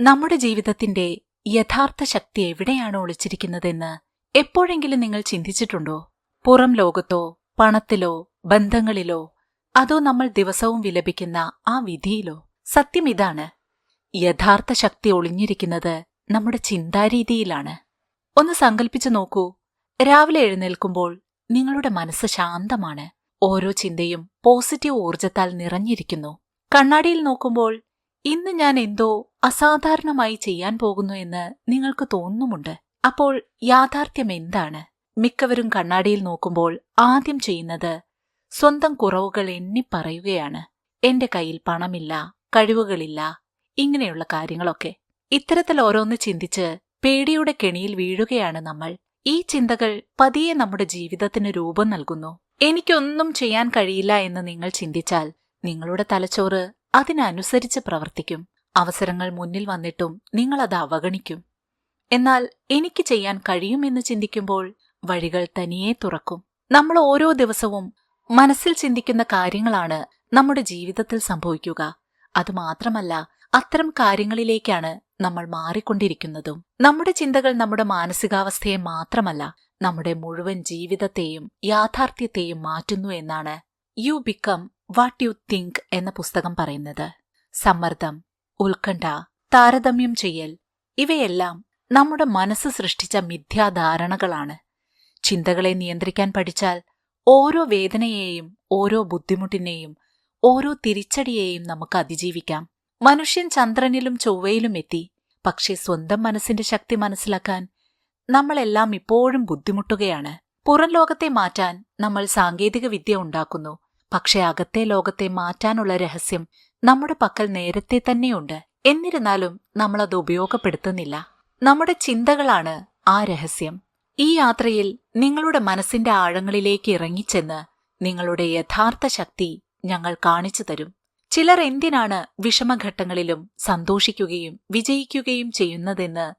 നമ്മുടെ ജീവിതത്തിന്റെ യഥാർത്ഥ ശക്തി എവിടെയാണ് ഒളിച്ചിരിക്കുന്നതെന്ന് എപ്പോഴെങ്കിലും നിങ്ങൾ ചിന്തിച്ചിട്ടുണ്ടോ? പുറം ലോകത്തോ പണത്തിലോ ബന്ധങ്ങളിലോ അതോ നമ്മൾ ദിവസവും വിലപിക്കുന്ന ആ വിധിയിലോ? സത്യം ഇതാണ്. യഥാർത്ഥ ശക്തി ഒളിഞ്ഞിരിക്കുന്നത് നമ്മുടെ ചിന്താരീതിയിലാണ്. ഒന്ന് സങ്കല്പിച്ചു നോക്കൂ. രാവിലെ എഴുന്നേൽക്കുമ്പോൾ നിങ്ങളുടെ മനസ്സ് ശാന്തമാണ്. ഓരോ ചിന്തയും പോസിറ്റീവ് ഊർജത്താൽ നിറഞ്ഞിരിക്കുന്നു. കണ്ണാടിയിൽ നോക്കുമ്പോൾ ഇന്ന് ഞാൻ എന്തോ അസാധാരണമായി ചെയ്യാൻ പോകുന്നു എന്ന് നിങ്ങൾക്ക് തോന്നുന്നുമുണ്ട്. അപ്പോൾ യാഥാർത്ഥ്യം എന്താണ്? മിക്കവരും കണ്ണാടിയിൽ നോക്കുമ്പോൾ ആദ്യം ചെയ്യുന്നത് സ്വന്തം കുറവുകൾ എണ്ണി പറയുകയാണ്. എന്റെ കയ്യിൽ പണമില്ല കഴിവുകളില്ല ഇങ്ങനെയുള്ള കാര്യങ്ങളൊക്കെ. ഇത്തരത്തിൽ ഓരോന്ന് ചിന്തിച്ച് പേടിയുടെ കെണിയിൽ വീഴുകയാണ് നമ്മൾ. ഈ ചിന്തകൾ പതിയെ നമ്മുടെ ജീവിതത്തിന് രൂപം നൽകുന്നു. എനിക്കൊന്നും ചെയ്യാൻ കഴിയില്ല എന്ന് നിങ്ങൾ ചിന്തിച്ചാൽ നിങ്ങളുടെ തലച്ചോറ് അതിനനുസരിച്ച് പ്രവർത്തിക്കും. അവസരങ്ങൾ മുന്നിൽ വന്നിട്ടും നിങ്ങൾ അത് അവഗണിക്കും. എന്നാൽ എനിക്ക് ചെയ്യാൻ കഴിയുമെന്ന് ചിന്തിക്കുമ്പോൾ വഴികൾ തനിയെ തുറക്കും. നമ്മൾ ഓരോ ദിവസവും മനസ്സിൽ ചിന്തിക്കുന്ന കാര്യങ്ങളാണ് നമ്മുടെ ജീവിതത്തിൽ സംഭവിക്കുക. അതുമാത്രമല്ല അത്തരം കാര്യങ്ങളിലേക്കാണ് നമ്മൾ മാറിക്കൊണ്ടിരിക്കുന്നതും. നമ്മുടെ ചിന്തകൾ നമ്മുടെ മാനസികാവസ്ഥയെ മാത്രമല്ല നമ്മുടെ മുഴുവൻ ജീവിതത്തെയും യാഥാർത്ഥ്യത്തെയും മാറ്റുന്നു എന്നാണ്. You become what you think എന്ന പുസ്തകം പറയുന്നത്. സമ്മർദ്ദം ഉത്കണ്ഠ താരതമ്യം ചെയ്യൽ ഇവയെല്ലാം നമ്മുടെ മനസ്സ് സൃഷ്ടിച്ച മിഥ്യാധാരണകളാണ്. ചിന്തകളെ നിയന്ത്രിക്കാൻ പഠിച്ചാൽ ഓരോ വേദനയെയും ഓരോ ബുദ്ധിമുട്ടിനെയും ഓരോ തിരിച്ചടിയെയും നമുക്ക് അതിജീവിക്കാം. മനുഷ്യൻ ചന്ദ്രനിലും ചൊവ്വയിലും എത്തി. പക്ഷേ സ്വന്തം മനസ്സിന്റെ ശക്തി മനസ്സിലാക്കാൻ നമ്മളെല്ലാം ഇപ്പോഴും ബുദ്ധിമുട്ടുകയാണ്. പുറം ലോകത്തെ മാറ്റാൻ നമ്മൾ സാങ്കേതിക വിദ്യ ഉണ്ടാക്കുന്നു. പക്ഷേ അകത്തെ ലോകത്തെ മാറ്റാനുള്ള രഹസ്യം നമ്മുടെ പക്കൽ നേരത്തെ തന്നെയുണ്ട്. എന്നിരുന്നാലും നമ്മൾ അത് ഉപയോഗപ്പെടുത്തുന്നില്ല. നമ്മുടെ ചിന്തകളാണ് ആ രഹസ്യം. ഈ യാത്രയിൽ നിങ്ങളുടെ മനസ്സിന്റെ ആഴങ്ങളിലേക്ക് ഇറങ്ങിച്ചെന്ന് നിങ്ങളുടെ യഥാർത്ഥ ശക്തി ഞങ്ങൾ കാണിച്ചു തരും. ചിലർ എന്തിനാണ് വിഷമഘട്ടങ്ങളിലും സന്തോഷിക്കുകയും വിജയിക്കുകയും ചെയ്യുന്നതെന്ന്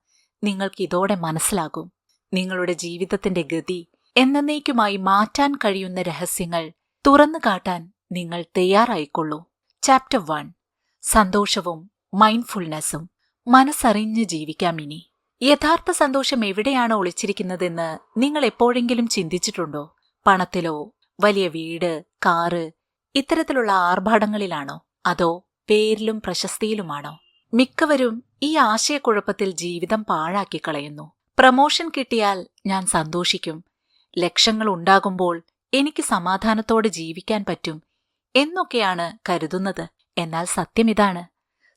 നിങ്ങൾക്ക് ഇതോടെ മനസ്സിലാകും. നിങ്ങളുടെ ജീവിതത്തിന്റെ ഗതി എന്നേക്കുമായി മാറ്റാൻ കഴിയുന്ന രഹസ്യങ്ങൾ തുറന്നു കാട്ടാൻ നിങ്ങൾ തയ്യാറായിക്കൊള്ളൂ. ചാപ്റ്റർ വൺ സന്തോഷവും മൈൻഡ്ഫുൾനെസ്സും മനസ്സറിഞ്ഞ് ജീവിക്കാം ഇനി. യഥാർത്ഥ സന്തോഷം എവിടെയാണ് ഒളിച്ചിരിക്കുന്നതെന്ന് നിങ്ങൾ എപ്പോഴെങ്കിലും ചിന്തിച്ചിട്ടുണ്ടോ? പണത്തിലോ വലിയ വീട് കാറ് ഇത്തരത്തിലുള്ള ആർഭാടങ്ങളിലാണോ? അതോ പേരിലും പ്രശസ്തിയിലുമാണോ? മിക്കവരും ഈ ആശയക്കുഴപ്പത്തിൽ ജീവിതം പാഴാക്കി കളയുന്നു പ്രമോഷൻ കിട്ടിയാൽ ഞാൻ സന്തോഷിക്കും. ലക്ഷങ്ങൾ ഉണ്ടാകുമ്പോൾ എനിക്ക് സമാധാനത്തോടെ ജീവിക്കാൻ പറ്റും എന്നൊക്കെയാണ് കരുതുന്നത്. എന്നാൽ സത്യം ഇതാണ്.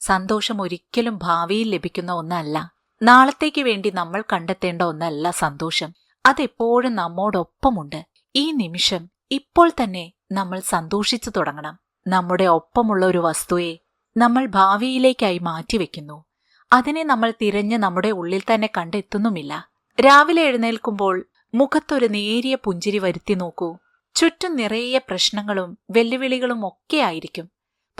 സന്തോഷം ഒരിക്കലും ഭാവിയിൽ ലഭിക്കുന്ന ഒന്നല്ല. നാളത്തേക്ക് വേണ്ടി നമ്മൾ കണ്ടെത്തേണ്ട ഒന്നല്ല സന്തോഷം. അതെപ്പോഴും നമ്മോടൊപ്പമുണ്ട്. ഈ നിമിഷം ഇപ്പോൾ തന്നെ നമ്മൾ സന്തോഷിച്ചു തുടങ്ങണം. നമ്മുടെ ഒപ്പമുള്ള ഒരു വസ്തുവെ നമ്മൾ ഭാവിയിലേക്കായി മാറ്റിവെക്കുന്നു. അതിനെ നമ്മൾ തിരഞ്ഞ് നമ്മുടെ ഉള്ളിൽ തന്നെ കണ്ടെത്തുന്നുമില്ല. രാവിലെ എഴുന്നേൽക്കുമ്പോൾ മുഖത്തൊരു നേരിയ പുഞ്ചിരി വരുത്തി നോക്കൂ. ചുറ്റും നിറയെ പ്രശ്നങ്ങളും വെല്ലുവിളികളും ഒക്കെ ആയിരിക്കും.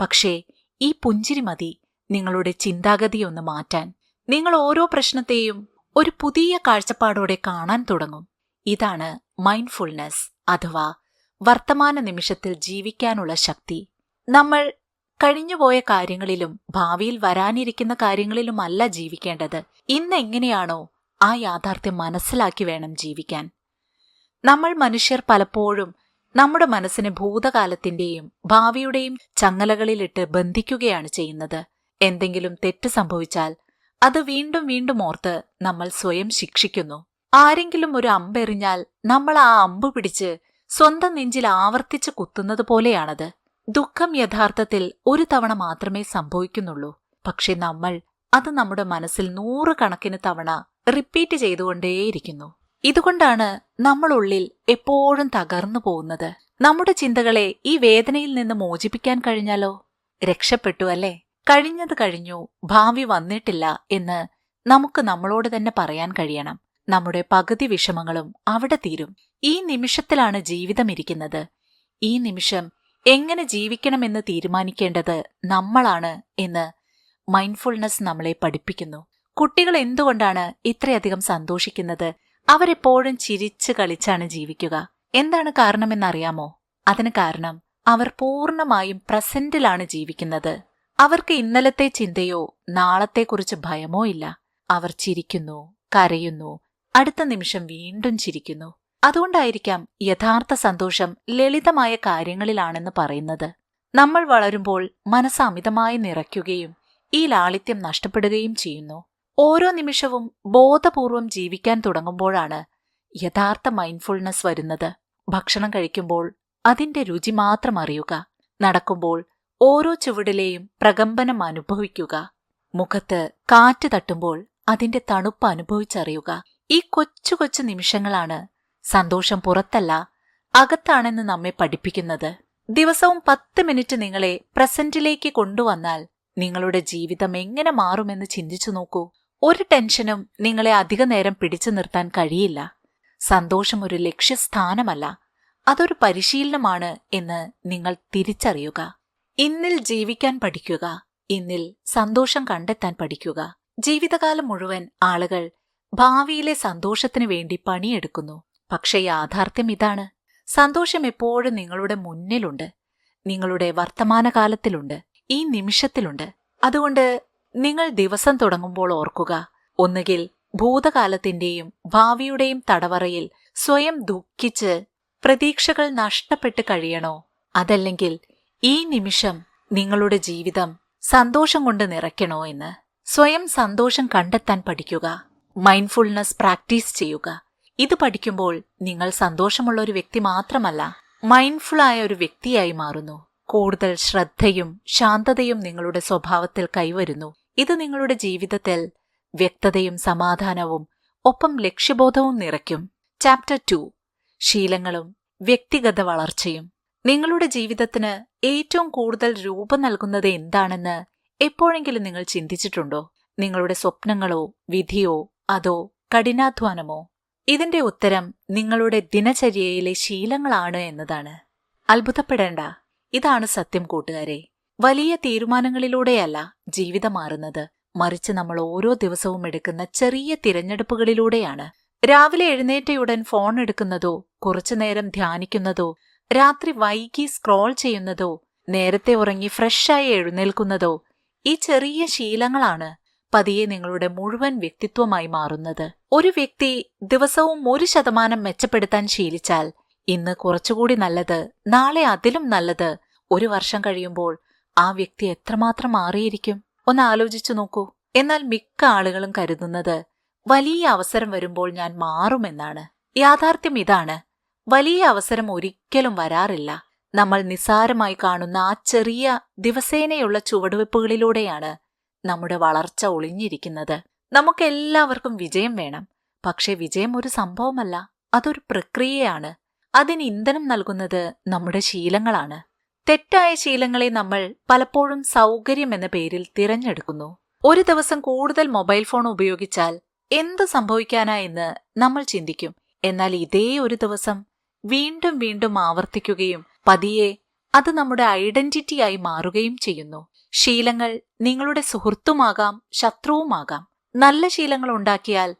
പക്ഷേ ഈ പുഞ്ചിരി മതി നിങ്ങളുടെ ചിന്താഗതിയൊന്ന് മാറ്റാൻ. നിങ്ങൾ ഓരോ പ്രശ്നത്തെയും ഒരു പുതിയ കാഴ്ചപ്പാടോടെ കാണാൻ തുടങ്ങും. ഇതാണ് മൈൻഡ്ഫുൾനെസ് അഥവാ വർത്തമാന നിമിഷത്തിൽ ജീവിക്കാനുള്ള ശക്തി. നമ്മൾ കഴിഞ്ഞുപോയ കാര്യങ്ങളിലും ഭാവിയിൽ വരാനിരിക്കുന്ന കാര്യങ്ങളിലുമല്ല ജീവിക്കേണ്ടത്. ഇന്ന് എങ്ങനെയാണോ ആ യാഥാർത്ഥ്യം മനസ്സിലാക്കി വേണം ജീവിക്കാൻ. നമ്മൾ മനുഷ്യർ പലപ്പോഴും നമ്മുടെ മനസ്സിനെ ഭൂതകാലത്തിന്റെയും ഭാവിയുടെയും ചങ്ങലകളിലിട്ട് ബന്ധിക്കുകയാണ് ചെയ്യുന്നത്. എന്തെങ്കിലും തെറ്റ് സംഭവിച്ചാൽ അത് വീണ്ടും വീണ്ടും ഓർത്ത് നമ്മൾ സ്വയം ശിക്ഷിക്കുന്നു. ആരെങ്കിലും ഒരു അമ്പെറിഞ്ഞാൽ നമ്മൾ ആ അമ്പ് പിടിച്ച് സ്വന്തം നെഞ്ചിൽ ആവർത്തിച്ച് കുത്തുന്നത് പോലെയാണത്. ദുഃഖം യഥാർത്ഥത്തിൽ ഒരു തവണ മാത്രമേ സംഭവിക്കുന്നുള്ളൂ. പക്ഷെ നമ്മൾ അത് നമ്മുടെ മനസ്സിൽ നൂറുകണക്കിന് തവണ റിപ്പീറ്റ് ചെയ്തുകൊണ്ടേയിരിക്കുന്നു. ഇതുകൊണ്ടാണ് നമ്മളുള്ളിൽ എപ്പോഴും തകർന്നു പോകുന്നത്. നമ്മുടെ ചിന്തകളെ ഈ വേദനയിൽ നിന്ന് മോചിപ്പിക്കാൻ കഴിഞ്ഞാലോ? രക്ഷപ്പെട്ടു അല്ലേ? കഴിഞ്ഞത് കഴിഞ്ഞു ഭാവി വന്നിട്ടില്ല എന്ന് നമുക്ക് നമ്മളോട് തന്നെ പറയാൻ കഴിയണം. നമ്മുടെ പകുതി വിഷമങ്ങളും അവിടെ തീരും. ഈ നിമിഷത്തിലാണ് ജീവിതം ഇരിക്കുന്നത്. ഈ നിമിഷം എങ്ങനെ ജീവിക്കണമെന്ന് തീരുമാനിക്കേണ്ടത് നമ്മളാണ് എന്ന് മൈൻഡ്ഫുൾനെസ് നമ്മളെ പഠിപ്പിക്കുന്നു. കുട്ടികൾ എന്തുകൊണ്ടാണ് ഇത്രയധികം സന്തോഷിക്കുന്നത്? അവരെപ്പോഴും ചിരിച്ചു കളിച്ചാണ് ജീവിക്കുക. എന്താണ് കാരണമെന്നറിയാമോ? അതിന് കാരണം അവർ പൂർണമായും പ്രസന്റിലാണ് ജീവിക്കുന്നത്. അവർക്ക് ഇന്നലത്തെ ചിന്തയോ നാളത്തെക്കുറിച്ച് ഭയമോ ഇല്ല. അവർ ചിരിക്കുന്നു കരയുന്നു അടുത്ത നിമിഷം വീണ്ടും ചിരിക്കുന്നു. അതുകൊണ്ടായിരിക്കാം യഥാർത്ഥ സന്തോഷം ലളിതമായ കാര്യങ്ങളിലാണെന്ന് പറയുന്നത്. നമ്മൾ വളരുമ്പോൾ മനസ്സ് അമിതമായി നിറയ്ക്കുകയും ഈ ലാളിത്യം നഷ്ടപ്പെടുകയും ചെയ്യുന്നു. ഓരോ നിമിഷവും ബോധപൂർവം ജീവിക്കാൻ തുടങ്ങുമ്പോഴാണ് യഥാർത്ഥ മൈൻഡ്ഫുൾനെസ് വരുന്നത്. ഭക്ഷണം കഴിക്കുമ്പോൾ അതിന്റെ രുചി മാത്രം അറിയുക. നടക്കുമ്പോൾ ഓരോ ചുവടിലെയും പ്രകമ്പനം അനുഭവിക്കുക. മുഖത്ത് കാറ്റ് തട്ടുമ്പോൾ അതിന്റെ തണുപ്പ് അനുഭവിച്ചറിയുക. ഈ കൊച്ചു കൊച്ചു നിമിഷങ്ങളാണ് സന്തോഷം പുറത്തല്ല അകത്താണെന്ന് നമ്മെ പഠിപ്പിക്കുന്നത്. ദിവസവും പത്ത് മിനിറ്റ് നിങ്ങളെ പ്രസന്റിലേക്ക് കൊണ്ടുവന്നാൽ നിങ്ങളുടെ ജീവിതം എങ്ങനെ മാറുമെന്ന് ചിന്തിച്ചു നോക്കൂ. ഒരു ടെൻഷനും നിങ്ങളെ അധിക നേരം പിടിച്ചു നിർത്താൻ കഴിയില്ല. സന്തോഷം ഒരു ലക്ഷ്യസ്ഥാനമല്ല. അതൊരു പരിശീലനമാണ് എന്ന് നിങ്ങൾ തിരിച്ചറിയുക. ഇന്നിൽ ജീവിക്കാൻ പഠിക്കുക. ഇന്നിൽ സന്തോഷം കണ്ടെത്താൻ പഠിക്കുക. ജീവിതകാലം മുഴുവൻ ആളുകൾ ഭാവിയിലെ സന്തോഷത്തിനു വേണ്ടി പണിയെടുക്കുന്നു. പക്ഷേ യാഥാർത്ഥ്യം ഇതാണ്. സന്തോഷം എപ്പോഴും നിങ്ങളുടെ മുന്നിലുണ്ട്. നിങ്ങളുടെ വർത്തമാനകാലത്തിലുണ്ട്. ഈ നിമിഷത്തിലുണ്ട്. അതുകൊണ്ട് നിങ്ങൾ ദിവസം തുടങ്ങുമ്പോൾ ഓർക്കുക. ഒന്നുകിൽ ഭൂതകാലത്തിന്റെയും ഭാവിയുടെയും തടവറയിൽ സ്വയം ദുഃഖിച്ച് പ്രതീക്ഷകൾ നഷ്ടപ്പെട്ട് കഴിയണോ? അതല്ലെങ്കിൽ ഈ നിമിഷം നിങ്ങളുടെ ജീവിതം സന്തോഷം കൊണ്ട് നിറയ്ക്കണോ എന്ന്? സ്വയം സന്തോഷം കണ്ടെത്താൻ പഠിക്കുക. മൈൻഡ്ഫുൾനെസ് പ്രാക്ടീസ് ചെയ്യുക. ഇത് പഠിക്കുമ്പോൾ നിങ്ങൾ സന്തോഷമുള്ള ഒരു വ്യക്തി മാത്രമല്ല മൈൻഡ്ഫുൾ ആയ ഒരു വ്യക്തിയായി മാറുന്നു. കൂടുതൽ ശ്രദ്ധയും ശാന്തതയും നിങ്ങളുടെ സ്വഭാവത്തിൽ കൈവരുന്നു. ഇത് നിങ്ങളുടെ ജീവിതത്തിൽ വ്യക്തതയും സമാധാനവും ഒപ്പം ലക്ഷ്യബോധവും നിറയ്ക്കും. ചാപ്റ്റർ ടു ശീലങ്ങളും വ്യക്തിഗത വളർച്ചയും. നിങ്ങളുടെ ജീവിതത്തിന് ഏറ്റവും കൂടുതൽ രൂപം നൽകുന്നത് എന്താണെന്ന് എപ്പോഴെങ്കിലും നിങ്ങൾ ചിന്തിച്ചിട്ടുണ്ടോ? നിങ്ങളുടെ സ്വപ്നങ്ങളോ വിധിയോ അതോ കഠിനാധ്വാനമോ? ഇതിന്റെ ഉത്തരം നിങ്ങളുടെ ദിനചര്യയിലെ ശീലങ്ങളാണ് എന്നതാണ്. അത്ഭുതപ്പെടേണ്ട. ഇതാണ് സത്യം കൂട്ടുകാരെ. വലിയ തീരുമാനങ്ങളിലൂടെയല്ല ജീവിതം മാറുന്നത്. മറിച്ച് നമ്മൾ ഓരോ ദിവസവും എടുക്കുന്ന ചെറിയ തിരഞ്ഞെടുപ്പുകളിലൂടെയാണ്. രാവിലെ എഴുന്നേറ്റയുടൻ ഫോൺ എടുക്കുന്നതോ കുറച്ചുനേരം ധ്യാനിക്കുന്നതോ രാത്രി വൈകി സ്ക്രോൾ ചെയ്യുന്നതോ നേരത്തെ ഉറങ്ങി ഫ്രഷായി എഴുന്നേൽക്കുന്നതോ ഈ ചെറിയ ശീലങ്ങളാണ് പതിയെ നിങ്ങളുടെ മുഴുവൻ വ്യക്തിത്വമായി മാറുന്നത്. ഒരു വ്യക്തി ദിവസവും ഒരു ശതമാനം മെച്ചപ്പെടുത്താൻ ശീലിച്ചാൽ ഇന്ന് കുറച്ചുകൂടി നല്ലത് നാളെ അതിലും നല്ലത് ഒരു വർഷം കഴിയുമ്പോൾ ആ വ്യക്തി എത്രമാത്രം മാറിയിരിക്കും? ഒന്ന് ആലോചിച്ചു നോക്കൂ. എന്നാൽ മിക്ക ആളുകളും കരുതുന്നത് വലിയ അവസരം വരുമ്പോൾ ഞാൻ മാറുമെന്നാണ്. യാഥാർത്ഥ്യം ഇതാണ്. വലിയ അവസരം ഒരിക്കലും വരാറില്ല. നമ്മൾ നിസാരമായി കാണുന്ന ആ ചെറിയ ദിവസേനയുള്ള ചുവടുവെപ്പുകളിലൂടെയാണ് നമ്മുടെ വളർച്ച ഒളിഞ്ഞിരിക്കുന്നത്. നമുക്കെല്ലാവർക്കും വിജയം വേണം. പക്ഷെ വിജയം ഒരു സംഭവമല്ല. അതൊരു പ്രക്രിയയാണ്. അതിന് ഇന്ധനം നൽകുന്നത് നമ്മുടെ ശീലങ്ങളാണ്. തെറ്റായ ശീലങ്ങളെ നമ്മൾ പലപ്പോഴും സൗകര്യം എന്ന പേരിൽ തിരഞ്ഞെടുക്കുന്നു. ഒരു ദിവസം കൂടുതൽ മൊബൈൽ ഫോൺ ഉപയോഗിച്ചാൽ എന്ത് സംഭവിക്കാനാ എന്ന് നമ്മൾ ചിന്തിക്കും. എന്നാൽ ഇതേ ഒരു ദിവസം വീണ്ടും വീണ്ടും ആവർത്തിക്കുകയും പതിയെ അത് നമ്മുടെ ഐഡന്റിറ്റിയായി മാറുകയും ചെയ്യുന്നു. ശീലങ്ങൾ നിങ്ങളുടെ സുഹൃത്തുമാകാം ശത്രുവുമാകാം. നല്ല ശീലങ്ങൾ ഉണ്ടാക്കിയാൽ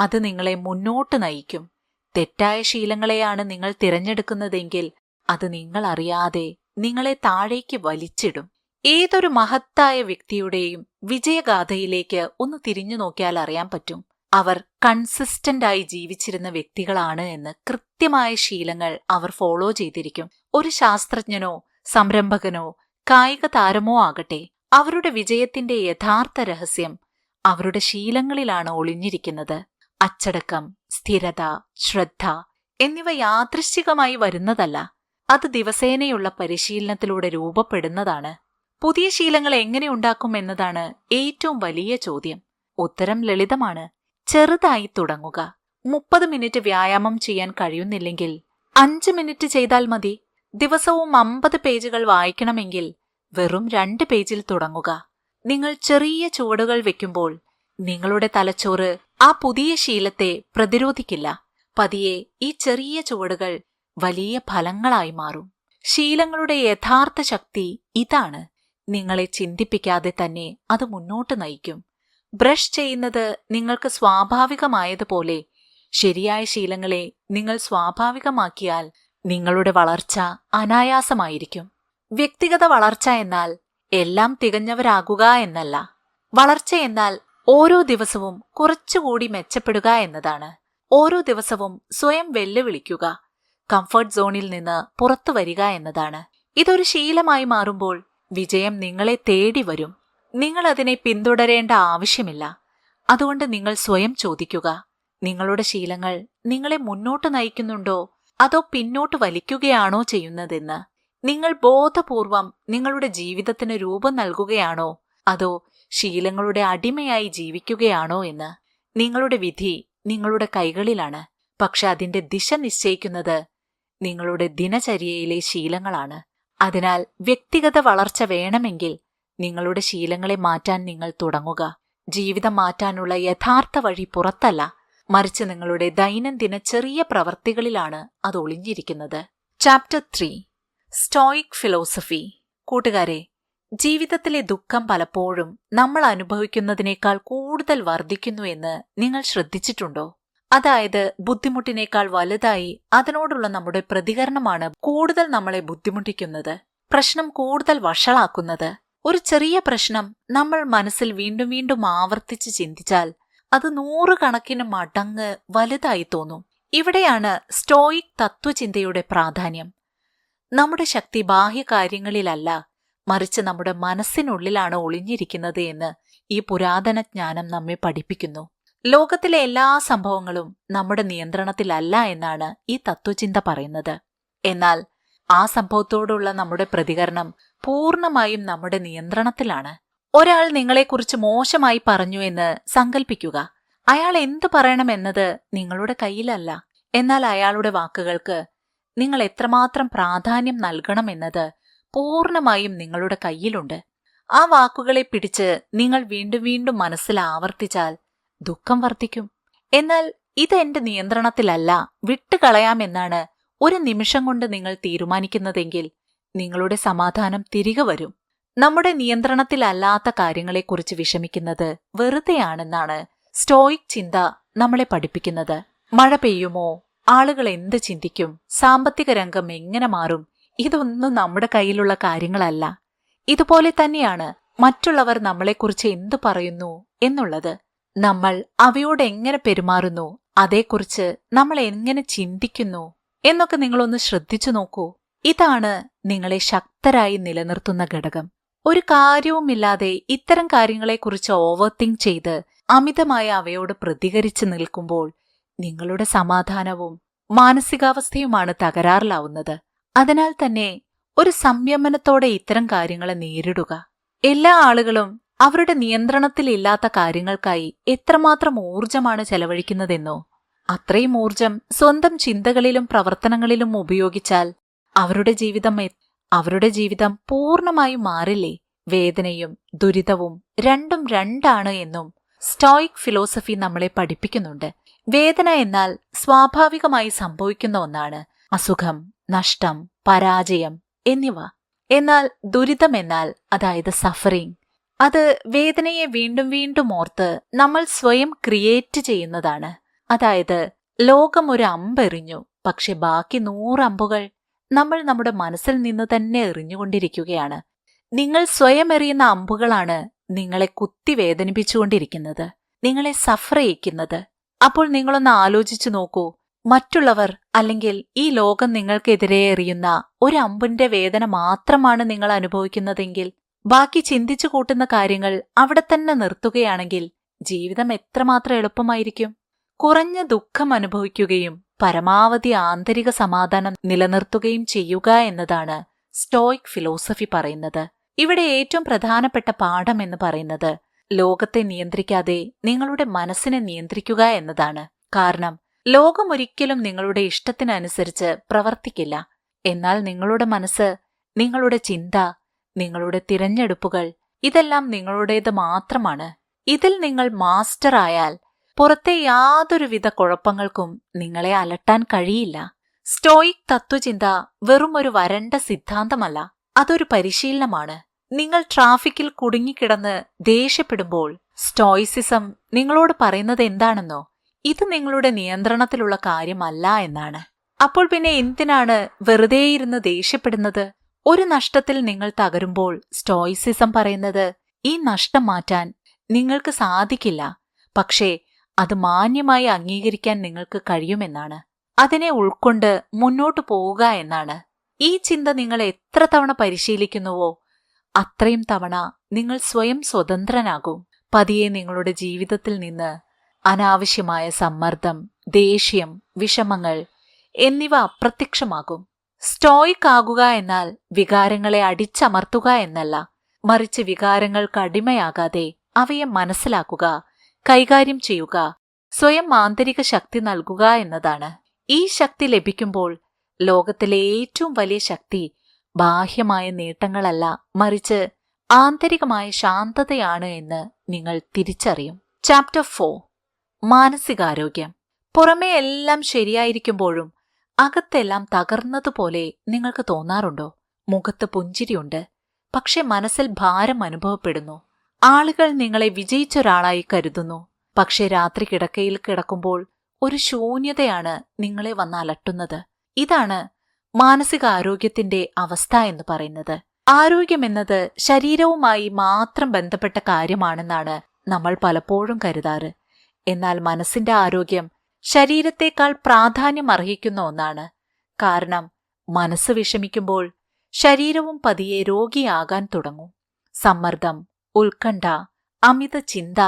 അത് നിങ്ങളെ മുന്നോട്ട് നയിക്കും. തെറ്റായ ശീലങ്ങളെയാണ് നിങ്ങൾ തിരഞ്ഞെടുക്കുന്നതെങ്കിൽ അത് നിങ്ങൾ അറിയാതെ നിങ്ങളെ താഴേക്ക് വലിച്ചിടും. ഏതൊരു മഹത്തായ വ്യക്തിയുടെയും വിജയഗാഥയിലേക്ക് ഒന്ന് തിരിഞ്ഞു നോക്കിയാൽ അറിയാൻ പറ്റും. അവർ കൺസിസ്റ്റന്റായി ജീവിച്ചിരുന്ന വ്യക്തികളാണ് എന്ന് കൃത്യമായ ശീലങ്ങൾ അവർ ഫോളോ ചെയ്തിരിക്കും. ഒരു ശാസ്ത്രജ്ഞനോ സംരംഭകനോ കായിക താരമോ ആകട്ടെ അവരുടെ വിജയത്തിന്റെ യഥാർത്ഥ രഹസ്യം അവരുടെ ശീലങ്ങളിലാണ് ഒളിഞ്ഞിരിക്കുന്നത്. അച്ചടക്കം സ്ഥിരത ശ്രദ്ധ എന്നിവ യാദൃശ്ചികമായി വരുന്നതല്ല. അത് ദിവസേനയുള്ള പരിശീലനത്തിലൂടെ രൂപപ്പെടുന്നതാണ്. പുതിയ ശീലങ്ങൾ എങ്ങനെ ഉണ്ടാക്കും എന്നതാണ് ഏറ്റവും വലിയ ചോദ്യം. ഉത്തരം ലളിതമാണ്. ചെറുതായി തുടങ്ങുക. മുപ്പത് മിനിറ്റ് വ്യായാമം ചെയ്യാൻ കഴിയുന്നില്ലെങ്കിൽ അഞ്ച് മിനിറ്റ് ചെയ്താൽ മതി. ദിവസവും അമ്പത് പേജുകൾ വായിക്കണമെങ്കിൽ വെറും രണ്ട് പേജിൽ തുടങ്ങുക. നിങ്ങൾ ചെറിയ ചുവടുകൾ വെക്കുമ്പോൾ നിങ്ങളുടെ തലച്ചോറ് ആ പുതിയ ശീലത്തെ പ്രതിരോധിക്കില്ല. പതിയെ ഈ ചെറിയ ചുവടുകൾ വലിയ ഫലങ്ങളായി മാറും. ശീലങ്ങളുടെ യഥാർത്ഥ ശക്തി ഇതാണ്. നിങ്ങളെ ചിന്തിപ്പിക്കാതെ തന്നെ അത് മുന്നോട്ട് നയിക്കും. ബ്രഷ് ചെയ്യുന്നത് നിങ്ങൾക്ക് സ്വാഭാവികമായതുപോലെ ശരിയായ ശീലങ്ങളെ നിങ്ങൾ സ്വാഭാവികമാക്കിയാൽ നിങ്ങളുടെ വളർച്ച അനായാസമായിരിക്കും. വ്യക്തിഗത വളർച്ച എന്നാൽ എല്ലാം തികഞ്ഞവരാകുക എന്നല്ല. വളർച്ച എന്നാൽ ഓരോ ദിവസവും കുറച്ചുകൂടി മെച്ചപ്പെടുക എന്നതാണ്. ഓരോ ദിവസവും സ്വയം വെല്ലുവിളിക്കുക. കംഫർട്ട് സോണിൽ നിന്ന് പുറത്തു വരിക എന്നതാണ്. ഇതൊരു ശീലമായി മാറുമ്പോൾ വിജയം നിങ്ങളെ തേടി വരും. നിങ്ങൾ അതിനെ പിന്തുടരേണ്ട ആവശ്യമില്ല. അതുകൊണ്ട് നിങ്ങൾ സ്വയം ചോദിക്കുക. നിങ്ങളുടെ ശീലങ്ങൾ നിങ്ങളെ മുന്നോട്ട് നയിക്കുന്നുണ്ടോ? അതോ പിന്നോട്ട് വലിക്കുകയാണോ ചെയ്യുന്നതെന്ന്? നിങ്ങൾ ബോധപൂർവം നിങ്ങളുടെ ജീവിതത്തിന് രൂപം നൽകുകയാണോ? അതോ ശീലങ്ങളുടെ അടിമയായി ജീവിക്കുകയാണോ എന്ന്? നിങ്ങളുടെ വിധി നിങ്ങളുടെ കൈകളിലാണ്. പക്ഷെ അതിന്റെ ദിശ നിശ്ചയിക്കുന്നത് നിങ്ങളുടെ ദിനചര്യയിലെ ശീലങ്ങളാണ്. അതിനാൽ വ്യക്തിഗത വളർച്ച വേണമെങ്കിൽ നിങ്ങളുടെ ശീലങ്ങളെ മാറ്റാൻ നിങ്ങൾ തുടങ്ങുക. ജീവിതം മാറ്റാനുള്ള യഥാർത്ഥ വഴി പുറത്തല്ല. മറിച്ച് നിങ്ങളുടെ ദൈനംദിന ചെറിയ പ്രവർത്തികളിലാണ് അത് ഒളിഞ്ഞിരിക്കുന്നത്. ചാപ്റ്റർ ത്രീ സ്റ്റോയിക് ഫിലോസഫി കൂട്ടുകാരെ ജീവിതത്തിലെ ദുഃഖം പലപ്പോഴും നമ്മൾ അനുഭവിക്കുന്നതിനേക്കാൾ കൂടുതൽ വർദ്ധിക്കുന്നു എന്ന് നിങ്ങൾ ശ്രദ്ധിച്ചിട്ടുണ്ടോ? അതായത് ബുദ്ധിമുട്ടിനേക്കാൾ വലുതായി അതിനോടുള്ള നമ്മുടെ പ്രതികരണമാണ് കൂടുതൽ നമ്മളെ ബുദ്ധിമുട്ടിക്കുന്നത് പ്രശ്നം കൂടുതൽ വഷളാക്കുന്നത്. ഒരു ചെറിയ പ്രശ്നം നമ്മൾ മനസ്സിൽ വീണ്ടും വീണ്ടും ആവർത്തിച്ച് ചിന്തിച്ചാൽ അത് നൂറുകണക്കിന് മടങ്ങ് വലുതായി തോന്നും. ഇവിടെയാണ് സ്റ്റോയിക് തത്വചിന്തയുടെ പ്രാധാന്യം. നമ്മുടെ ശക്തി ബാഹ്യ കാര്യങ്ങളിലല്ല മറിച്ച് നമ്മുടെ മനസ്സിനുള്ളിലാണ് ഒളിഞ്ഞിരിക്കുന്നത് എന്ന് ഈ പുരാതന ജ്ഞാനം നമ്മെ പഠിപ്പിക്കുന്നു. ലോകത്തിലെ എല്ലാ സംഭവങ്ങളും നമ്മുടെ നിയന്ത്രണത്തിലല്ല എന്നാണ് ഈ തത്വചിന്ത പറയുന്നത്. എന്നാൽ ആ സംഭവത്തോടുള്ള നമ്മുടെ പ്രതികരണം പൂർണമായും നമ്മുടെ നിയന്ത്രണത്തിലാണ്. ഒരാൾ നിങ്ങളെക്കുറിച്ച് മോശമായി പറഞ്ഞു എന്ന് സങ്കൽപ്പിക്കുക. അയാൾ എന്തു പറയണമെന്നത് നിങ്ങളുടെ കയ്യിലല്ല. എന്നാൽ അയാളുടെ വാക്കുകൾക്ക് നിങ്ങൾ എത്രമാത്രം പ്രാധാന്യം നൽകണമെന്നത് പൂർണമായും നിങ്ങളുടെ കയ്യിലുണ്ട്. ആ വാക്കുകളെ പിടിച്ച് നിങ്ങൾ വീണ്ടും വീണ്ടും മനസ്സിൽ ആവർത്തിച്ചാൽ ദുഃഖം വർദ്ധിക്കും. എന്നാൽ ഇത് നിയന്ത്രണത്തിലല്ല വിട്ടുകളയാമെന്നാണ് ഒരു നിമിഷം കൊണ്ട് നിങ്ങൾ തീരുമാനിക്കുന്നതെങ്കിൽ നിങ്ങളുടെ സമാധാനം തിരികെ വരും. നമ്മുടെ നിയന്ത്രണത്തിലല്ലാത്ത കാര്യങ്ങളെക്കുറിച്ച് വിഷമിക്കുന്നത് വെറുതെയാണെന്നാണ് സ്റ്റോയിക് ചിന്ത നമ്മളെ പഠിപ്പിക്കുന്നത്. മഴ പെയ്യുമോ? ആളുകൾ എന്ത് ചിന്തിക്കും? സാമ്പത്തിക രംഗം എങ്ങനെ മാറും? ഇതൊന്നും നമ്മുടെ കയ്യിലുള്ള കാര്യങ്ങളല്ല. ഇതുപോലെ തന്നെയാണ് മറ്റുള്ളവർ നമ്മളെക്കുറിച്ച് എന്തു പറയുന്നു എന്നുള്ളത്. നമ്മൾ അവയോട് എങ്ങനെ പെരുമാറുന്നു? അതേക്കുറിച്ച് നമ്മൾ എങ്ങനെ ചിന്തിക്കുന്നു? എന്നൊക്കെ നിങ്ങളൊന്ന് ശ്രദ്ധിച്ചു നോക്കൂ. ഇതാണ് നിങ്ങളെ ശക്തരായി നിലനിർത്തുന്ന ഘടകം. ഒരു കാര്യവുമില്ലാതെ ഇത്തരം കാര്യങ്ങളെക്കുറിച്ച് ഓവർ തിങ്ക് ചെയ്ത് അമിതമായ അവയോട് പ്രതികരിച്ചു നിൽക്കുമ്പോൾ നിങ്ങളുടെ സമാധാനവും മാനസികാവസ്ഥയുമാണ് തകരാറിലാവുന്നത്. അതിനാൽ തന്നെ ഒരു സംയമനത്തോടെ ഇത്തരം കാര്യങ്ങളെ നേരിടുക. എല്ലാ ആളുകളും അവരുടെ നിയന്ത്രണത്തിലില്ലാത്ത കാര്യങ്ങൾക്കായി എത്രമാത്രം ഊർജമാണ് ചെലവഴിക്കുന്നതെന്നോ അത്രയും ഊർജം സ്വന്തം ചിന്തകളിലും പ്രവർത്തനങ്ങളിലും ഉപയോഗിച്ചാൽ അവരുടെ ജീവിതം അവരുടെ ജീവിതം പൂർണമായി മാറില്ലേ? വേദനയും ദുരിതവും രണ്ടും രണ്ടാണ് എന്നും സ്റ്റോയിക് ഫിലോസഫി നമ്മളെ പഠിപ്പിക്കുന്നുണ്ട്. വേദന എന്നാൽ സ്വാഭാവികമായി സംഭവിക്കുന്ന ഒന്നാണ്. അസുഖം നഷ്ടം പരാജയം എന്നിവ. എന്നാൽ ദുരിതം എന്നാൽ അതായത് സഫറിംഗ് അത് വേദനയെ വീണ്ടും വീണ്ടും ഓർത്ത് നമ്മൾ സ്വയം ക്രിയേറ്റ് ചെയ്യുന്നതാണ്. അതായത് ലോകം ഒരു അമ്പെറിഞ്ഞു പക്ഷെ ബാക്കി നൂറ് അമ്പുകൾ നമ്മൾ നമ്മുടെ മനസ്സിൽ നിന്ന് തന്നെ എറിഞ്ഞുകൊണ്ടിരിക്കുകയാണ്. നിങ്ങൾ സ്വയം എറിയുന്ന അമ്പുകളാണ് നിങ്ങളെ കുത്തി വേദനിപ്പിച്ചുകൊണ്ടിരിക്കുന്നത്. നിങ്ങളെ സഫർ ചെയ്യിക്കുന്നത്. അപ്പോൾ നിങ്ങളൊന്ന് ആലോചിച്ചു നോക്കൂ. മറ്റുള്ളവർ അല്ലെങ്കിൽ ഈ ലോകം നിങ്ങൾക്കെതിരെ എറിയുന്ന ഒരു അമ്പിന്റെ വേദന മാത്രമാണ് നിങ്ങൾ അനുഭവിക്കുന്നതെങ്കിൽ ബാക്കി ചിന്തിച്ചു കൂട്ടുന്ന കാര്യങ്ങൾ അവിടെ തന്നെ നിർത്തുകയാണെങ്കിൽ ജീവിതം എത്രമാത്രം എളുപ്പമായിരിക്കും? കുറഞ്ഞ ദുഃഖം അനുഭവിക്കുകയും പരമാവധി ആന്തരിക സമാധാനം നിലനിർത്തുകയും ചെയ്യുക എന്നതാണ് സ്റ്റോയിക് ഫിലോസഫി പറയുന്നത്. ഇവിടെ ഏറ്റവും പ്രധാനപ്പെട്ട പാഠം എന്ന് പറയുന്നത് ലോകത്തെ നിയന്ത്രിക്കാതെ നിങ്ങളുടെ മനസ്സിനെ നിയന്ത്രിക്കുക എന്നതാണ്. കാരണം ലോകം ഒരിക്കലും നിങ്ങളുടെ ഇഷ്ടത്തിനനുസരിച്ച് പ്രവർത്തിക്കില്ല. എന്നാൽ നിങ്ങളുടെ മനസ്സ് നിങ്ങളുടെ ചിന്ത നിങ്ങളുടെ തിരഞ്ഞെടുപ്പുകൾ ഇതെല്ലാം നിങ്ങളുടേത് മാത്രമാണ്. ഇതിൽ നിങ്ങൾ മാസ്റ്റർ ആയാൽ പുറത്തെ യാതൊരുവിധ കുഴപ്പങ്ങൾക്കും നിങ്ങളെ അലട്ടാൻ കഴിയില്ല. സ്റ്റോയിക് തത്വചിന്ത വെറും ഒരു വരണ്ട സിദ്ധാന്തമല്ല. അതൊരു പരിശീലനമാണ്. നിങ്ങൾ ട്രാഫിക്കിൽ കുടുങ്ങിക്കിടന്ന് ദേഷ്യപ്പെടുമ്പോൾ സ്റ്റോയിസിസം നിങ്ങളോട് പറയുന്നത് എന്താണെന്നോ ഇത് നിങ്ങളുടെ നിയന്ത്രണത്തിലുള്ള കാര്യമല്ല എന്നാണ്. അപ്പോൾ പിന്നെ എന്തിനാണ് വെറുതെയിരുന്ന് ദേഷ്യപ്പെടുന്നത്? ഒരു നഷ്ടത്തിൽ നിങ്ങൾ തകരുമ്പോൾ സ്റ്റോയിസിസം പറയുന്നത് ഈ നഷ്ടം മാറ്റാൻ നിങ്ങൾക്ക് സാധിക്കില്ല. പക്ഷേ അത് മാന്യമായി അംഗീകരിക്കാൻ നിങ്ങൾക്ക് കഴിയുമെന്നാണ്. അതിനെ ഉൾക്കൊണ്ട് മുന്നോട്ടു പോവുക എന്നാണ്. ഈ ചിന്ത നിങ്ങൾ എത്ര തവണ പരിശീലിക്കുന്നുവോ അത്രയും തവണ നിങ്ങൾ സ്വയം സ്വതന്ത്രനാകും. പതിയെ നിങ്ങളുടെ ജീവിതത്തിൽ നിന്ന് അനാവശ്യമായ സമ്മർദ്ദം ദേഷ്യം വിഷമങ്ങൾ എന്നിവ അപ്രത്യക്ഷമാകും. സ്റ്റോയിക് ആകുക എന്നാൽ വികാരങ്ങളെ അടിച്ചമർത്തുക എന്നല്ല. മറിച്ച് വികാരങ്ങൾക്ക് അടിമയാകാതെ അവയെ മനസ്സിലാക്കുക കൈകാര്യം ചെയ്യുക സ്വയം ആന്തരിക ശക്തി നൽകുക എന്നതാണ്. ഈ ശക്തി ലഭിക്കുമ്പോൾ ലോകത്തിലെ ഏറ്റവും വലിയ ശക്തി ബാഹ്യമായ നേട്ടങ്ങളല്ല മറിച്ച് ആന്തരികമായ ശാന്തതയാണ് എന്ന് നിങ്ങൾ തിരിച്ചറിയും. ചാപ്റ്റർ ഫോർ മാനസികാരോഗ്യം. പുറമേ എല്ലാം ശരിയായിരിക്കുമ്പോഴും അകത്തെല്ലാം തകർന്നതുപോലെ നിങ്ങൾക്ക് തോന്നാറുണ്ടോ? മുഖത്ത് പുഞ്ചിരിയുണ്ട്. പക്ഷെ മനസ്സിൽ ഭാരം അനുഭവപ്പെടുന്നു. ആളുകൾ നിങ്ങളെ വിജയിച്ചൊരാളായി കരുതുന്നു. പക്ഷെ രാത്രി കിടക്കയിൽ കിടക്കുമ്പോൾ ഒരു ശൂന്യതയാണ് നിങ്ങളെ വന്ന് അലട്ടുന്നത്. ഇതാണ് മാനസികാരോഗ്യത്തിന്റെ അവസ്ഥ എന്ന് പറയുന്നത്. ആരോഗ്യമെന്നത് ശരീരവുമായി മാത്രം ബന്ധപ്പെട്ട കാര്യമാണെന്നാണ് നമ്മൾ പലപ്പോഴും കരുതാറ്. എന്നാൽ മനസ്സിന്റെ ആരോഗ്യം ശരീരത്തേക്കാൾ പ്രാധാന്യം അർഹിക്കുന്ന ഒന്നാണ്. കാരണം മനസ്സ് വിഷമിക്കുമ്പോൾ ശരീരവും പതിയെ രോഗിയാകാൻ തുടങ്ങും. സമ്മർദ്ദം ഉത്കണ്ഠ അമിത ചിന്ത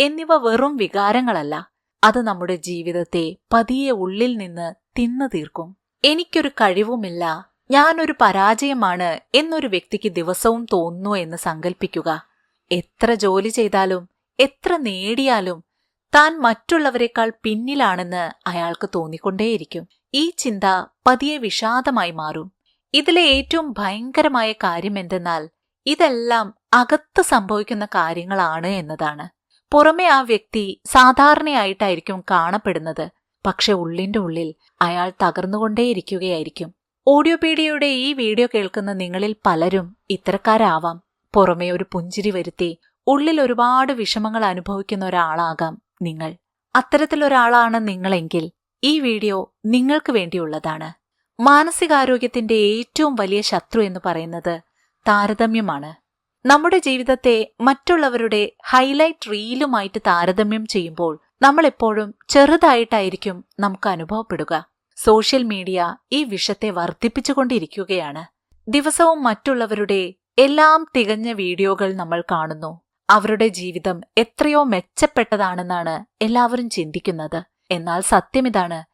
എന്നിവ വെറും വികാരങ്ങളല്ല. അത് നമ്മുടെ ജീവിതത്തെ പതിയെ ഉള്ളിൽ നിന്ന് തിന്നു തീർക്കും. എനിക്കൊരു കഴിവുമില്ല ഞാനൊരു പരാജയമാണ് എന്നൊരു വ്യക്തിക്ക് ദിവസവും തോന്നുന്നു എന്ന് സങ്കല്പിക്കുക എത്ര ജോലി ചെയ്താലും എത്ര നേടിയാലും താൻ മറ്റുള്ളവരെക്കാൾ പിന്നിലാണെന്ന് അയാൾക്ക് തോന്നിക്കൊണ്ടേയിരിക്കും. ഈ ചിന്ത പതിയെ വിഷാദമായി മാറും. ഇതിലെ ഏറ്റവും ഭയങ്കരമായ കാര്യം എന്തെന്നാൽ ഇതെല്ലാം അകത്ത് സംഭവിക്കുന്ന കാര്യങ്ങളാണ് എന്നതാണ്. പുറമെ ആ വ്യക്തി സാധാരണയായിട്ടായിരിക്കും കാണപ്പെടുന്നത്. പക്ഷെ ഉള്ളിന്റെ ഉള്ളിൽ അയാൾ തകർന്നുകൊണ്ടേയിരിക്കുകയായിരിക്കും. ഓഡിയോപീഡിയയുടെ ഈ വീഡിയോ കേൾക്കുന്ന നിങ്ങളിൽ പലരും ഇത്തരക്കാരാവാം. പുറമെ ഒരു പുഞ്ചിരി വരുത്തി ഉള്ളിൽ ഒരുപാട് വിഷമങ്ങൾ അനുഭവിക്കുന്ന ഒരാളാകാം. നിങ്ങൾ. അത്തരത്തിലൊരാളാണ് നിങ്ങളെങ്കിൽ ഈ വീഡിയോ നിങ്ങൾക്ക് വേണ്ടിയുള്ളതാണ്. മാനസികാരോഗ്യത്തിന്റെ ഏറ്റവും വലിയ ശത്രു എന്ന് പറയുന്നത് താരതമ്യമാണ്. നമ്മുടെ ജീവിതത്തെ മറ്റുള്ളവരുടെ ഹൈലൈറ്റ് റീലുമായിട്ട് താരതമ്യം ചെയ്യുമ്പോൾ നമ്മൾ എപ്പോഴും ചെറുതായിട്ടായിരിക്കും നമുക്ക് അനുഭവപ്പെടുക. സോഷ്യൽ മീഡിയ ഈ വിഷത്തെ വർദ്ധിപ്പിച്ചുകൊണ്ടിരിക്കുകയാണ്. ദിവസവും മറ്റുള്ളവരുടെ എല്ലാം തികഞ്ഞ വീഡിയോകൾ നമ്മൾ കാണുന്നു. അവരുടെ ജീവിതം എത്രയോ മെച്ചപ്പെട്ടതാണെന്നാണ് എല്ലാവരും ചിന്തിക്കുന്നത്. എന്നാൽ സത്യമിതാണ്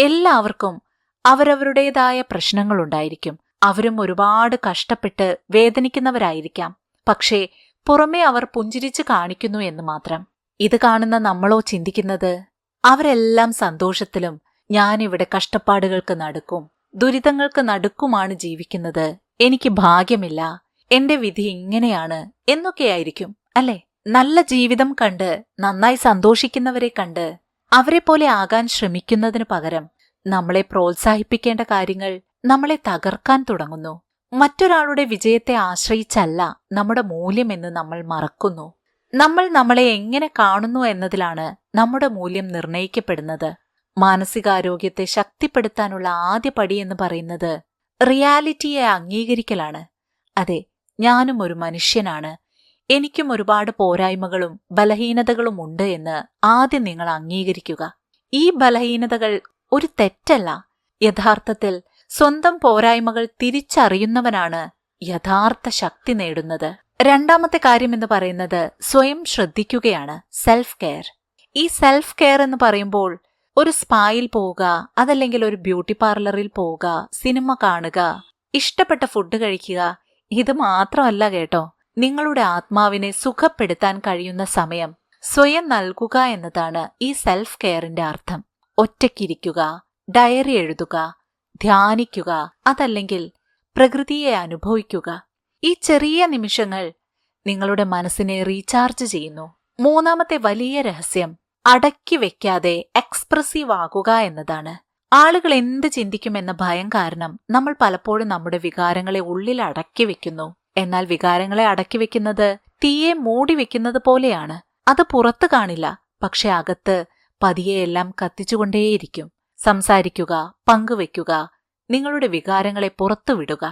എല്ലാവർക്കും അവരവരുടേതായ പ്രശ്നങ്ങളുണ്ടായിരിക്കും. അവരും ഒരുപാട് കഷ്ടപ്പെട്ട് വേദനിക്കുന്നവരായിരിക്കാം. പക്ഷേ പുറമേ അവർ പുഞ്ചിരിച്ച് കാണിക്കുന്നു എന്ന് മാത്രം. ഇത് കാണുന്ന നമ്മളോ ചിന്തിക്കുന്നത് അവരെല്ലാം സന്തോഷത്തിലും ഞാനിവിടെ കഷ്ടപ്പാടുകൾക്ക് നടുക്കും ദുരിതങ്ങൾക്ക് നടുക്കുമാണ് ജീവിക്കുന്നത് എനിക്ക് ഭാഗ്യമില്ല എന്റെ വിധി ഇങ്ങനെയാണ് എന്നൊക്കെയായിരിക്കും. അല്ലെ? നല്ല ജീവിതം കണ്ട് നന്നായി സന്തോഷിക്കുന്നവരെ കണ്ട് അവരെ പോലെ ആകാൻ ശ്രമിക്കുന്നതിനു പകരം നമ്മളെ പ്രോത്സാഹിപ്പിക്കേണ്ട കാര്യങ്ങൾ നമ്മളെ തകർക്കാൻ തുടങ്ങുന്നു. മറ്റൊരാളുടെ വിജയത്തെ ആശ്രയിച്ചല്ല നമ്മുടെ മൂല്യമെന്ന് നമ്മൾ മറക്കുന്നു. നമ്മൾ നമ്മളെ എങ്ങനെ കാണുന്നു എന്നതിലാണ് നമ്മുടെ മൂല്യം നിർണയിക്കപ്പെടുന്നത്. മാനസികാരോഗ്യത്തെ ശക്തിപ്പെടുത്താനുള്ള ആദ്യ പടി എന്ന് പറയുന്നത് റിയാലിറ്റിയെ അംഗീകരിക്കലാണ്. അതെ ഞാനും ഒരു മനുഷ്യനാണ്. എനിക്കും ഒരുപാട് പോരായ്മകളും ബലഹീനതകളും ഉണ്ട് എന്ന് ആദ്യം നിങ്ങൾ അംഗീകരിക്കുക. ഈ ബലഹീനതകൾ ഒരു തെറ്റല്ല. യഥാർത്ഥത്തിൽ സ്വന്തം പോരായ്മകൾ തിരിച്ചറിയുന്നവനാണ് യഥാർത്ഥ ശക്തി നേടുന്നത്. രണ്ടാമത്തെ കാര്യം എന്ന് പറയുന്നത് സ്വയം ശ്രദ്ധിക്കുകയാണ് സെൽഫ് കെയർ ഈ സെൽഫ് കെയർ എന്ന് പറയുമ്പോൾ ഒരു സ്പായിൽ പോവുക അതല്ലെങ്കിൽ ഒരു ബ്യൂട്ടി പാർലറിൽ പോവുക സിനിമ കാണുക ഇഷ്ടപ്പെട്ട ഫുഡ് കഴിക്കുക ഇത് മാത്രമല്ല കേട്ടോ. നിങ്ങളുടെ ആത്മാവിനെ സുഖപ്പെടുത്താൻ കഴിയുന്ന സമയം സ്വയം നൽകുക എന്നതാണ് ഈ സെൽഫ് കെയറിന്റെ അർത്ഥം. ഒറ്റയ്ക്കിരിക്കുക ഡയറി എഴുതുക ധ്യാനിക്കുക അതല്ലെങ്കിൽ പ്രകൃതിയെ അനുഭവിക്കുക. ഈ ചെറിയ നിമിഷങ്ങൾ നിങ്ങളുടെ മനസ്സിനെ റീചാർജ് ചെയ്യുന്നു. മൂന്നാമത്തെ വലിയ രഹസ്യം അടക്കി വെക്കാതെ എക്സ്പ്രസീവ് ആകുക എന്നതാണ്. ആളുകൾ എന്ത് ചിന്തിക്കുമെന്ന ഭയം കാരണം നമ്മൾ പലപ്പോഴും നമ്മുടെ വികാരങ്ങളെ ഉള്ളിൽ അടക്കി വെക്കുന്നു. എന്നാൽ വികാരങ്ങളെ അടക്കി വെക്കുന്നത് തീയെ മൂടി വെക്കുന്നത് പോലെയാണ്. അത് പുറത്തു കാണില്ല പക്ഷെ അകത്ത് പതിയെ എല്ലാം കത്തിച്ചുകൊണ്ടേയിരിക്കും. സംസാരിക്കുക പങ്കുവെക്കുക നിങ്ങളുടെ വികാരങ്ങളെ പുറത്തുവിടുക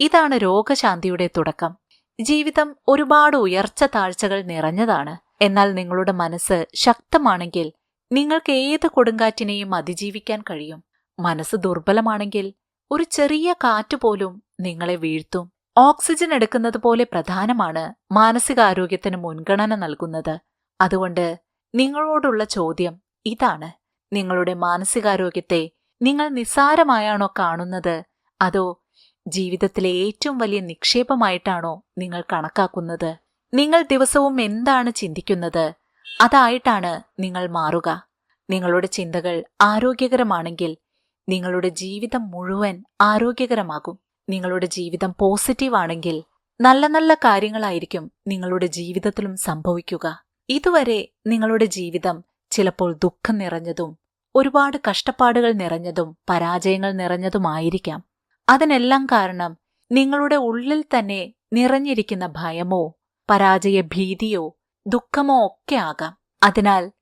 ഇതാണ് രോഗശാന്തിയുടെ തുടക്കം. ജീവിതം ഒരുപാട് ഉയർച്ച താഴ്ചകൾ നിറഞ്ഞതാണ്. എന്നാൽ നിങ്ങളുടെ മനസ്സ് ശക്തമാണെങ്കിൽ നിങ്ങൾക്ക് ഏത് കൊടുങ്കാറ്റിനെയും അതിജീവിക്കാൻ കഴിയും. മനസ്സ് ദുർബലമാണെങ്കിൽ ഒരു ചെറിയ കാറ്റുപോലും നിങ്ങളെ വീഴ്ത്തും. ഓക്സിജൻ എടുക്കുന്നത് പോലെ പ്രധാനമാണ് മാനസികാരോഗ്യത്തിന് മുൻഗണന നൽകുന്നത്. അതുകൊണ്ട് നിങ്ങളോടുള്ള ചോദ്യം ഇതാണ്. നിങ്ങളുടെ മാനസികാരോഗ്യത്തെ നിങ്ങൾ നിസ്സാരമായാണോ കാണുന്നത്? അതോ ജീവിതത്തിലെ ഏറ്റവും വലിയ നിക്ഷേപമായിട്ടാണോ നിങ്ങൾ കണക്കാക്കുന്നത്? നിങ്ങൾ ദിവസവും എന്താണ് ചിന്തിക്കുന്നത്? അതായിട്ടാണ് നിങ്ങൾ മാറുക. നിങ്ങളുടെ ചിന്തകൾ ആരോഗ്യകരമാണെങ്കിൽ നിങ്ങളുടെ ജീവിതം മുഴുവൻ ആരോഗ്യകരമാകും. നിങ്ങളുടെ ജീവിതം പോസിറ്റീവ് ആണെങ്കിൽ നല്ല നല്ല കാര്യങ്ങളായിരിക്കും നിങ്ങളുടെ ജീവിതത്തിലും സംഭവിക്കുക. ഇതുവരെ നിങ്ങളുടെ ജീവിതം ചിലപ്പോൾ ദുഃഖം നിറഞ്ഞതും ഒരുപാട് കഷ്ടപ്പാടുകൾ നിറഞ്ഞതും പരാജയങ്ങൾ നിറഞ്ഞതുമായിരിക്കാം. അതിനെല്ലാം കാരണം നിങ്ങളുടെ ഉള്ളിൽ തന്നെ നിറഞ്ഞിരിക്കുന്ന ഭയമോ പരാജയ ഭീതിയോ ദുഃഖമോ ഒക്കെ ആകാം. അതിനാൽ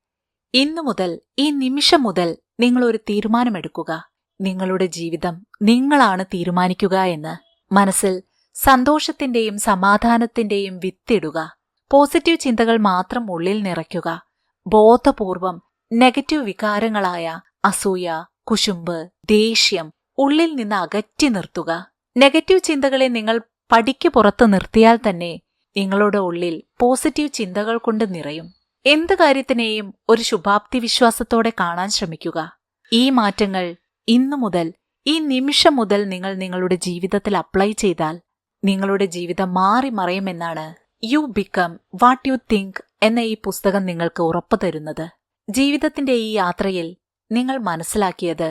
ഇന്നു മുതൽ ഈ നിമിഷം മുതൽ നിങ്ങളൊരു തീരുമാനമെടുക്കുക. നിങ്ങളുടെ ജീവിതം നിങ്ങളാണ് തീരുമാനിക്കുക എന്ന് മനസ്സിൽ സന്തോഷത്തിന്റെയും സമാധാനത്തിന്റെയും വിത്തിടുക. പോസിറ്റീവ് ചിന്തകൾ മാത്രം ഉള്ളിൽ നിറയ്ക്കുക. ബോധപൂർവം നെഗറ്റീവ് വികാരങ്ങളായ അസൂയ കുശുമ്പ് ദേഷ്യം ഉള്ളിൽ നിന്ന് അകറ്റി നിർത്തുക. നെഗറ്റീവ് ചിന്തകളെ നിങ്ങൾ പടിക്ക് പുറത്ത് നിർത്തിയാൽ തന്നെ നിങ്ങളുടെ ഉള്ളിൽ പോസിറ്റീവ് ചിന്തകൾ കൊണ്ട് നിറയും. എന്ത് കാര്യത്തിനെയും ഒരു ശുഭാപ്തി വിശ്വാസത്തോടെ കാണാൻ ശ്രമിക്കുക. ഈ മാറ്റങ്ങൾ ഇന്നു മുതൽ ഈ നിമിഷം മുതൽ നിങ്ങൾ നിങ്ങളുടെ ജീവിതത്തിൽ അപ്ലൈ ചെയ്താൽ നിങ്ങളുടെ ജീവിതം മാറി മറയുമെന്നാണ് you become what you think എന്ന ഈ പുസ്തകം നിങ്ങൾക്ക് ഉറപ്പു തരുന്നത്. ജീവിതത്തിന്റെ ഈ യാത്രയിൽ നിങ്ങൾ മനസ്സിലാക്കിയത്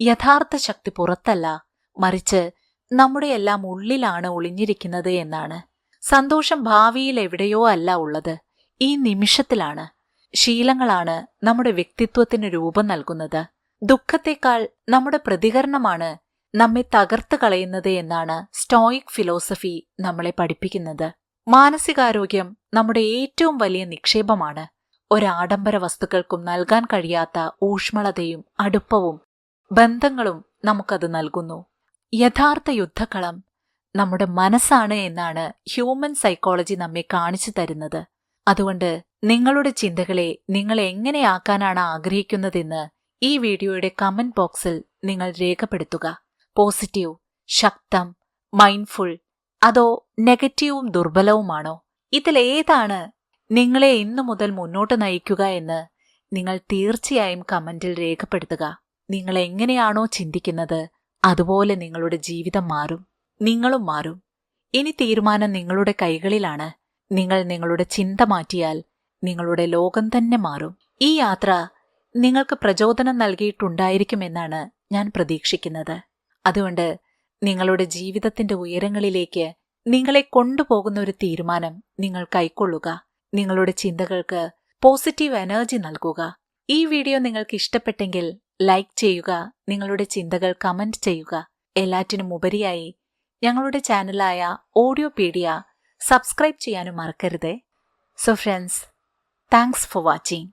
യഥാർത്ഥ ശക്തി പുറത്തല്ല മറിച്ച് നമ്മുടെ എല്ലാം ഉള്ളിലാണ് ഒളിഞ്ഞിരിക്കുന്നത് എന്നാണ്. സന്തോഷം ഭാവിയിൽ എവിടെയോ അല്ല ഉള്ളത് ഈ നിമിഷത്തിലാണ്. ശീലങ്ങളാണ് നമ്മുടെ വ്യക്തിത്വത്തിന് രൂപം നൽകുന്നത്. ദുഃഖത്തെക്കാൾ നമ്മുടെ പ്രതികരണമാണ് നമ്മെ തകർത്ത് കളയുന്നത് എന്നാണ് സ്റ്റോയിക് ഫിലോസഫി നമ്മളെ പഠിപ്പിക്കുന്നത്. മാനസികാരോഗ്യം നമ്മുടെ ഏറ്റവും വലിയ നിക്ഷേപമാണ്. ഒരാഡംബര വസ്തുക്കൾക്കും നൽകാൻ കഴിയാത്ത ഊഷ്മളതയും അടുപ്പവും ബന്ധങ്ങളും നമുക്കത് നൽകുന്നു. യഥാർത്ഥ യുദ്ധക്കളം നമ്മുടെ മനസ്സാണ് എന്നാണ് ഹ്യൂമൻ സൈക്കോളജി നമ്മെ കാണിച്ചു തരുന്നത്. അതുകൊണ്ട് നിങ്ങളുടെ ചിന്തകളെ നിങ്ങൾ എങ്ങനെയാക്കാനാണ് ആഗ്രഹിക്കുന്നതെന്ന് ഈ വീഡിയോയുടെ കമന്റ് ബോക്സിൽ നിങ്ങൾ രേഖപ്പെടുത്തുക. പോസിറ്റീവ് ശക്തം മൈൻഡ്ഫുൾ അതോ നെഗറ്റീവും ദുർബലവുമാണോ? ഇതിലേതാണ് നിങ്ങളെ ഇന്നു മുതൽ മുന്നോട്ട് നയിക്കുക എന്ന് നിങ്ങൾ തീർച്ചയായും കമന്റിൽ രേഖപ്പെടുത്തുക. നിങ്ങൾ എങ്ങനെയാണോ ചിന്തിക്കുന്നത് അതുപോലെ നിങ്ങളുടെ ജീവിതം മാറും. നിങ്ങളും മാറും. ഇനി തീരുമാനം നിങ്ങളുടെ കൈകളിലാണ്. നിങ്ങൾ നിങ്ങളുടെ ചിന്ത മാറ്റിയാൽ നിങ്ങളുടെ ലോകം തന്നെ മാറും. ഈ യാത്ര നിങ്ങൾക്ക് പ്രചോദനം നൽകിയിട്ടുണ്ടായിരിക്കുമെന്നാണ് ഞാൻ പ്രതീക്ഷിക്കുന്നത്. അതുകൊണ്ട് നിങ്ങളുടെ ജീവിതത്തിന്റെ ഉയരങ്ങളിലേക്ക് നിങ്ങളെ കൊണ്ടുപോകുന്ന ഒരു തീരുമാനം നിങ്ങൾ കൈക്കൊള്ളുക. നിങ്ങളുടെ ചിന്തകൾക്ക് പോസിറ്റീവ് എനർജി നൽകുക. ഈ വീഡിയോ നിങ്ങൾക്ക് ഇഷ്ടപ്പെട്ടെങ്കിൽ ലൈക്ക് ചെയ്യുക നിങ്ങളുടെ ചിന്തകൾ കമന്റ് ചെയ്യുക. എല്ലാറ്റിനും ഉപരിയായി ഞങ്ങളുടെ ചാനലായ ഓഡിയോ പീഡിയ സബ്സ്ക്രൈബ് ചെയ്യാനും മറക്കരുത്. So friends thanks for watching